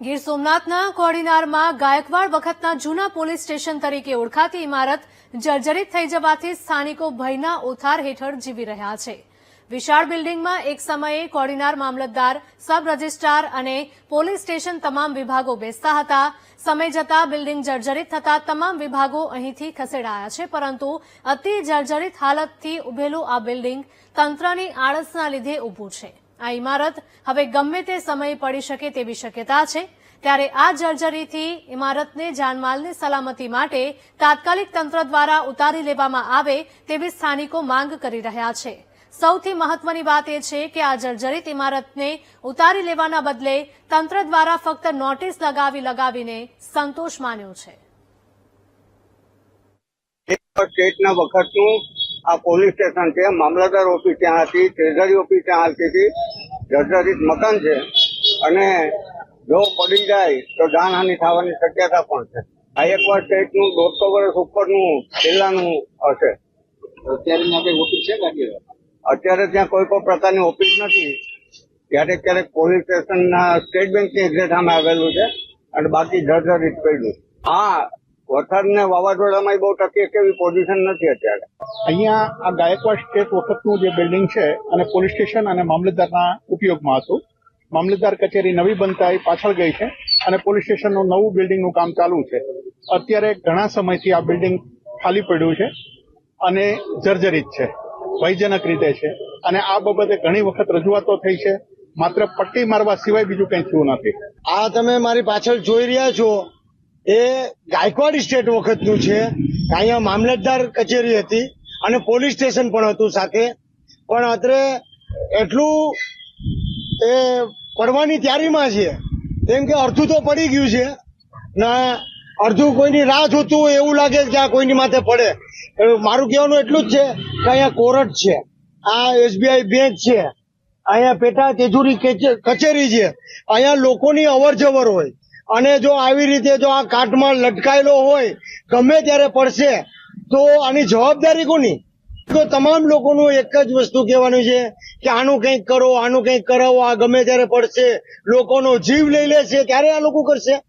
ગીર સોમનાથના કોડીનારમાં ગાયકવાડ વખતના જૂના police station તરીકે ઓળખાતી ઇમારત જર્જરિત થઈ જવાથી સ્થાનિકો ભયના ઓથાર હેઠળ જીવી રહ્યા છે. વિશાળ બિલ્ડિંગમાં એક સમયે કોડીનાર મામલતદાર, સબ રજિસ્ટ્રાર અને પોલીસ સ્ટેશન તમામ વિભાગો બેસતા હતા. સમય જતા બિલ્ડિંગ જર્જરિત થતા તમામ વિભાગો અહીંથી ખસેડાયા છે, પરંતુ અતિ જર્જરિત હાલતથી ઉભેલું આ બિલ્ડિંગ તંત્રની આળસના લીધે ઊભું છે. આ ઇમારત હવે ગમે તે સમયે પડી શકે તેવી શક્યતા છે. ત્યારે આ જર્જરીથી ઇમારતને જાનમાલની સલામતી માટે તાત્કાલિક તંત્ર દ્વારા ઉતારી લેવામાં આવે તેવી સ્થાનિકો માંગ કરી રહ્યા છે. સૌથી મહત્વની વાત એ છે કે આ જર્જરિત ઇમારતને ઉતારી લેવાના બદલે તંત્ર દ્વારા ફક્ત નોટિસ લગાવી લગાવીને સંતોષ માન્યો છે. વખતનું આ પોલીસ સ્ટેશન છે. મામલતદાર ઓફિસ ત્યાં હતી ટ્રેઝરી ઓફિસ ત્યાં હતી હતી જર્જરિત મકાન છે. અને જો પડી જાય તો જાનહાનિ થવાની શક્યતા પણ છે. આ એકવાર સ્ટેટનું દોઢસો વર્ષ ઉપરનું જિલ્લાનું હશે. અત્યારે ત્યાં કઈ ઓફિસ છે અત્યારે ત્યાં કોઈ પણ પ્રકારની ઓફિસ નથી. ક્યારેક ક્યારેક પોલીસ સ્ટેશનના સ્ટેટ બેંકની એક્ઝેટ સામે આવેલું છે અને બાકી જર્જરિત પડ્યું હા વરસાદ ને વાવાઝોડામાં બહુ ટકી એવી પોઝિશન નથી અત્યારે. અહીંયા આ ગાયકવાડ સ્ટેટ વખતનું જે બિલ્ડિંગ છે અને પોલીસ સ્ટેશન અને મામલતદારના ઉપયોગમાં હતું. મામલતદાર કચેરી નવી બનતા એ પાછળ ગઈ છે અને પોલીસ સ્ટેશનનું નવું બિલ્ડિંગનું કામ ચાલુ છે. અત્યારે ઘણા સમયથી આ બિલ્ડિંગ ખાલી પડ્યું છે અને જર્જરિત છે ભયજનક રીતે છે. અને આ બાબતે ઘણી વખત રજૂઆતો થઈ છે. માત્ર પટ્ટી મારવા સિવાય બીજું કંઈ થયું નથી. આ તમે મારી પાછળ જોઈ રહ્યા છો. એ ગાયકવાડ સ્ટેટ વખતનું છે. અહીંયા મામલતદાર કચેરી હતી અને પોલીસ સ્ટેશન પણ હતું સાથે. પણ અત્રે એટલું એ પડવાની તૈયારીમાં છે. કેમ કે અડધું તો પડી ગયું છે. ને અડધું કોઈની રાહ જોતું એવું લાગે કે આ કોઈની માથે પડે. મારું કહેવાનું એટલું જ છે કે અહીંયા કોર્ટ છે. આ એસબીઆઈ બેંક છે. અહીંયા પેટા તેજુરી કચે- કચેરી છે. અહીંયા લોકોની અવર જવર હોય. અને જો આવી રીતે જો આ કાટમાં લટકાયેલો હોય, ગમે ત્યારે પડશે, તો આની જવાબદારી કોની? તો તમામ લોકોનું એક જ વસ્તુ કહેવાનું છે કે આનું કંઈક કરો, આનું કંઈક કરાવો, આ ગમે ત્યારે પડશે, લોકોનો જીવ લઈ લેશે, ત્યારે આ લોકો કરશે.